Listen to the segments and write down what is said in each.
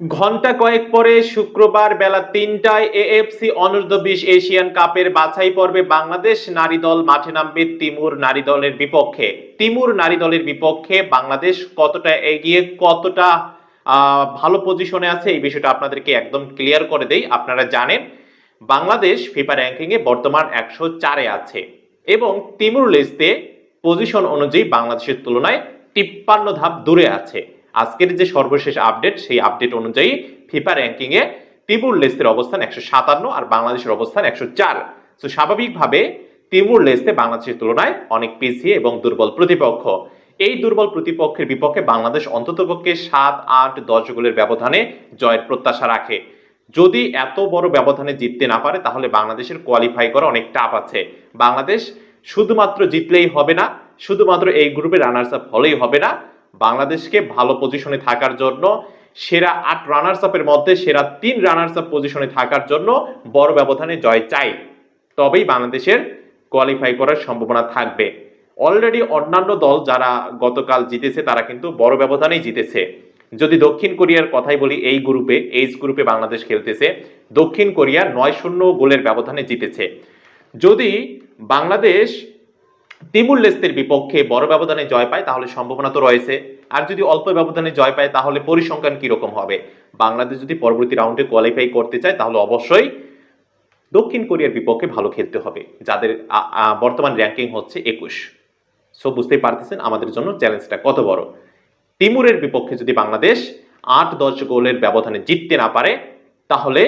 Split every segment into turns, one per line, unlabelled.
ঘণ্টা কয়েক পরে শুক্রবার বেলা তিনটায় এএফসি অনূর্ধ্ব বিশ এশিয়ান কাপের বাছাই পর্বে বাংলাদেশ নারী দল মাঠে নামবে তিমুর নারী দলের বিপক্ষে। তিমুর নারী দলের বিপক্ষে বাংলাদেশ কতটা এগিয়ে, কতটা ভালো পজিশনে আছে এই বিষয়টা আপনাদেরকে একদম ক্লিয়ার করে দেই। আপনারা জানেন, বাংলাদেশ ফিফা র্যাঙ্কিং এ বর্তমান একশো চারে আছে এবং তিমুর লেস্তে পজিশন অনুযায়ী বাংলাদেশের তুলনায় তিপ্পান্ন ধাপ দূরে আছে। আজকের যে সর্বশেষ আপডেট সেই আপডেট অনুযায়ী ফিফা র্যাঙ্কিং এ তিমুর লেস্তের অবস্থান একশো সাতান্ন আর বাংলাদেশের অবস্থান একশো চার। তো স্বাভাবিকভাবে তিমুর লেস্তে বাংলাদেশের তুলনায় অনেক পিছিয়ে এবং দুর্বল প্রতিপক্ষ। এই দুর্বল প্রতিপক্ষের বিপক্ষে বাংলাদেশ অন্ততপক্ষে সাত, আট, দশ গোলের ব্যবধানে জয়ের প্রত্যাশা রাখে। যদি এত বড় ব্যবধানে জিততে না পারে, তাহলে বাংলাদেশের কোয়ালিফাই করা অনেক টাফ আছে। বাংলাদেশ শুধুমাত্র জিতলেই হবে না, শুধুমাত্র এই গ্রুপে রানার্স আপ হলেই হবে না বাংলাদেশকে ভালো পজিশনে থাকার জন্য, সেরা আট রানার্স আপের মধ্যে সেরা তিন রানার্স আপ পজিশনে থাকার জন্য বড় ব্যবধানে জয় চাই। তবেই বাংলাদেশের কোয়ালিফাই করার সম্ভাবনা থাকবে। অলরেডি অন্যান্য দল যারা গতকাল জিতেছে, তারা কিন্তু বড় ব্যবধানেই জিতেছে। যদি দক্ষিণ কোরিয়ার কথাই বলি, এই গ্রুপে এইচ গ্রুপে বাংলাদেশ খেলতেছে, দক্ষিণ কোরিয়া নয় শূন্য গোলের ব্যবধানে জিতেছে। যদি বাংলাদেশ তিমুর লেস্তের বিপক্ষে বড় ব্যবধানে জয় পায়, তাহলে সম্ভাবনা তো রয়েছে। আর যদি অল্প ব্যবধানে জয় পায়, তাহলে পরিসংখ্যান কীরকম হবে? বাংলাদেশ যদি পরবর্তী রাউন্ডে কোয়ালিফাই করতে চায়, তাহলে অবশ্যই দক্ষিণ কোরিয়ার বিপক্ষে ভালো খেলতে হবে, যাদের বর্তমান র্যাঙ্কিং হচ্ছে একুশ। সো বুঝতেই পারতেছেন আমাদের জন্য চ্যালেঞ্জটা কত বড়। তিমুরের বিপক্ষে যদি বাংলাদেশ আট দশ গোলের ব্যবধানে জিততে না পারে, তাহলে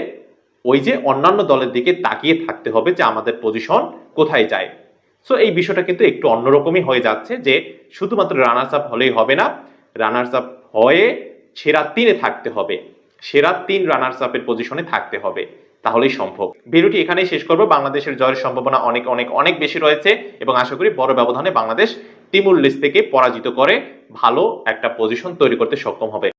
ওই যে অন্যান্য দলের দিকে তাকিয়ে থাকতে হবে যে আমাদের পজিশন কোথায় যায়। সো এই বিষয়টা কিন্তু একটু অন্যরকমই হয়ে যাচ্ছে যে শুধুমাত্র রানার্স আপ হলেই হবে না রানার্স আপ হয়ে সেরা তিনে থাকতে হবে, সেরা তিন রানার্স আপের পজিশনে থাকতে হবে, তাহলেই সম্ভব। ভিডিওটি এখানেই শেষ করব, বাংলাদেশের জয়ের সম্ভাবনা অনেক অনেক অনেক বেশি রয়েছে এবং আশা করি বড় ব্যবধানে বাংলাদেশ তিমুর লিস্ট থেকে পরাজিত করে ভালো একটা পজিশন তৈরি করতে সক্ষম হবে।